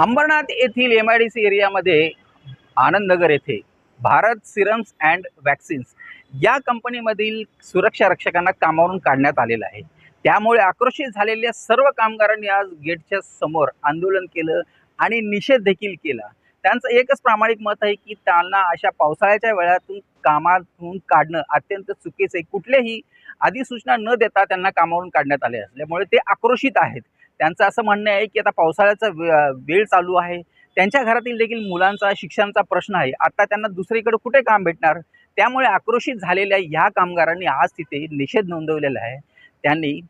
अंबरनाथ येथील M I D C एरियामध्ये आनंदनगर येथे भारत सिरम्स अँड वॅक्सिन्स या कंपनीमधील सुरक्षा रक्षकांना कामावरून काढण्यात आलेलं आहे. त्यामुळे आक्रोशित झालेल्या सर्व कामगारांनी आज गेटच्या समोर आंदोलन केलं आणि निषेध देखील केला. त्यांचं एकच प्रामाणिक मत आहे की त्यांना अशा पावसाळ्याच्या वेळातून कामातून काढणं अत्यंत चुकीचं आहे. कुठल्याही अधिसूचना न देता त्यांना कामावरून काढण्यात आले असल्यामुळे ते आक्रोशित आहेत. त्यांचं असं म्हणणं आहे की आता पावसाळ्याचा वे- वेळ चालू आहे. त्यांच्या घरातील देखील मुलांचा शिक्षणाचा प्रश्न आहे. आता त्यांना दुसरीकडे कुठे काम भेटणार? त्यामुळे आक्रोशित झालेल्या ह्या कामगारांनी आज तिथे निषेध नोंदवलेला आहे. त्यांनी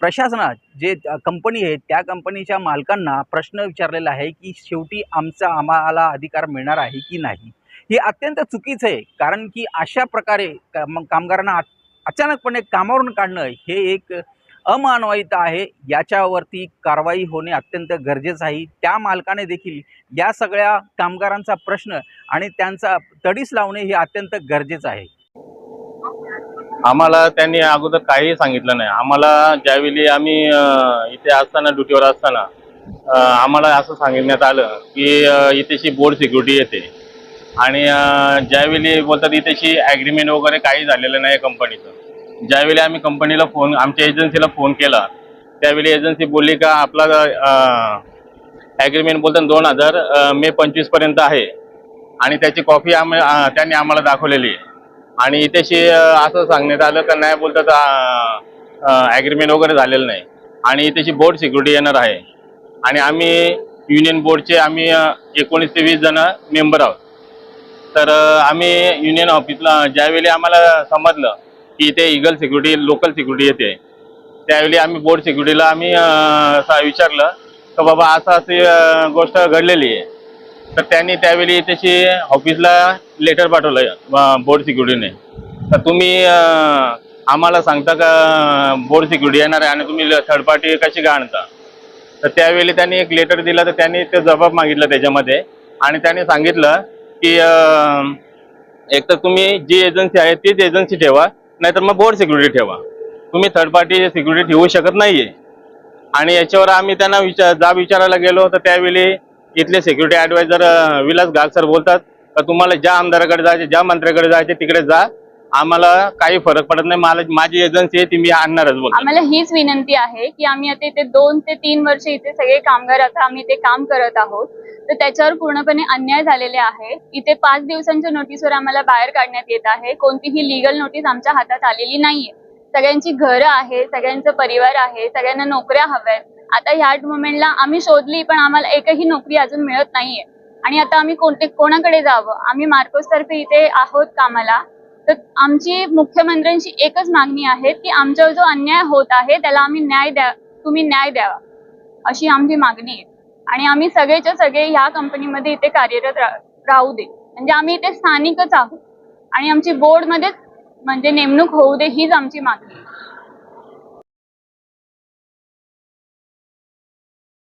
प्रशासनात जे कंपनी आहे त्या कंपनीच्या मालकांना प्रश्न विचारलेला आहे की शेवटी आमचा आम्हाला अधिकार मिळणार आहे की नाही? हे अत्यंत चुकीचं आहे. कारण की अशा प्रकारे कामगारांना अचानकपणे कामावरून काढणं हे एक अमानवाईता आहे याच्यावरती कारवाई होणे अत्यंत गरजेचं आहे. त्या मालकाने देखील या सगळ्या कामगारांचा प्रश्न आणि त्यांचा तडीस लावणे हे अत्यंत गरजेचं आहे. आम्हाला त्यांनी अगोदर काहीही सांगितलं नाही. आम्हाला ज्यावेळी आम्ही इथे असताना ड्युटीवर असताना आम्हाला असं सांगण्यात आलं की इथेशी इथेची बोर्ड सिक्युरिटी येते. आणि ज्यावेळी बोलतात इथेची ॲग्रीमेंट वगैरे काही झालेलं नाही कंपनीचं ज्यावेळी आम्ही कंपनीला फोन आमच्या एजन्सीला फोन केला त्यावेळी एजन्सी बोलली का आपला ॲग्रीमेंट बोलताना दोन हजार मे पंचवीसपर्यंत आहे. आणि त्याची कॉपी आम त्यांनी आम्हाला दाखवलेली. आहे आणि इथेशी असं सांगण्यात आलं का नाही बोलतात ॲग्रीमेंट वगैरे झालेलं नाही. आणि इथेशी बोर्ड सिक्युरिटी येणार आहे. आणि आम्ही युनियन बोर्डचे आम्ही एकोणीस ते वीस जण मेंबर आहोत. तर आम्ही युनियन ऑफिसला ज्यावेळी आम्हाला समजलं की इथे इगल सिक्युरिटी लोकल सिक्युरिटी येते. त्यावेळी आम्ही बोर्ड सिक्युरिटीला आम्ही असं विचारलं तर बाबा असं अशी गोष्ट घडलेली आहे. तर त्यांनी त्यावेळी त्याची ऑफिसला लेटर पाठवलं बोर्ड सिक्युरिटीने तर तुम्ही आम्हाला सांगता का बोर्ड सिक्युरिटी येणार आहे आणि तुम्ही थर्ड पार्टी कशी का आणता? तर त्यावेळी त्यांनी एक लेटर दिला तर त्यांनी ते जबाब मागितलं त्याच्यामध्ये. आणि त्यांनी सांगितलं की एक तर तुम्ही जी एजन्सी आहे तीच एजन्सी ठेवा. नाहीतर मग बोर्ड सिक्युरिटी ठेवा. तुम्ही थर्ड पार्टी सिक्युरिटी ठेवू शकत नाहीये. आणि याच्यावर आम्ही त्यांना विचार जाब विचारायला गेलो तर त्यावेळी इथले security adviser Vilas Gag sir बोलतात का तुम्हाला ज्या आमदाराकडे जायचे ज्या मंत्र्याकडे जायचे तिकडे जा. आम्हाला काही फरक पडत नाही. मला माझी एजन्सी आहे ती मी आणणारच बोल आम्हाला हीच विनंती आहे की आम्ही आता इथे दोन ते तीन वर्ष इथे सगळे कामगार आता आम्ही ते काम करत आहोत. तर त्याच्यावर पूर्णपणे अन्याय झालेले आहे. इथे पाच दिवसांच्या नोटीसवर आम्हाला बाहेर काढण्यात येत आहे. कोणतीही लिगल नोटीस आमच्या हातात आलेली नाहीये. सगळ्यांची घरं आहे सगळ्यांचं परिवार आहे सगळ्यांना नोकऱ्या हव्यात. आता ह्या मोमेंटला आम्ही शोधली पण आम्हाला एकही नोकरी अजून मिळत नाहीये. आणि आता आम्ही कोणते कोणाकडे जावं? आम्ही मार्कोस तर्फे इथे आहोत कामाला. तर आमची मुख्यमंत्र्यांची एकच मागणी आहे की आमच्यावर जो अन्याय होत आहे त्याला आम्ही न्याय द्या तुम्ही न्याय द्यावा अशी आमची मागणी आहे. आणि आम्ही सगळेच्या सगळे ह्या कंपनीमध्ये इथे कार्यरत राहू दे. म्हणजे आम्ही इथे स्थानिकच आहोत. आणि आमची बोर्डमध्येच म्हणजे नेमणूक होऊ दे हीच आमची मागणी आहे.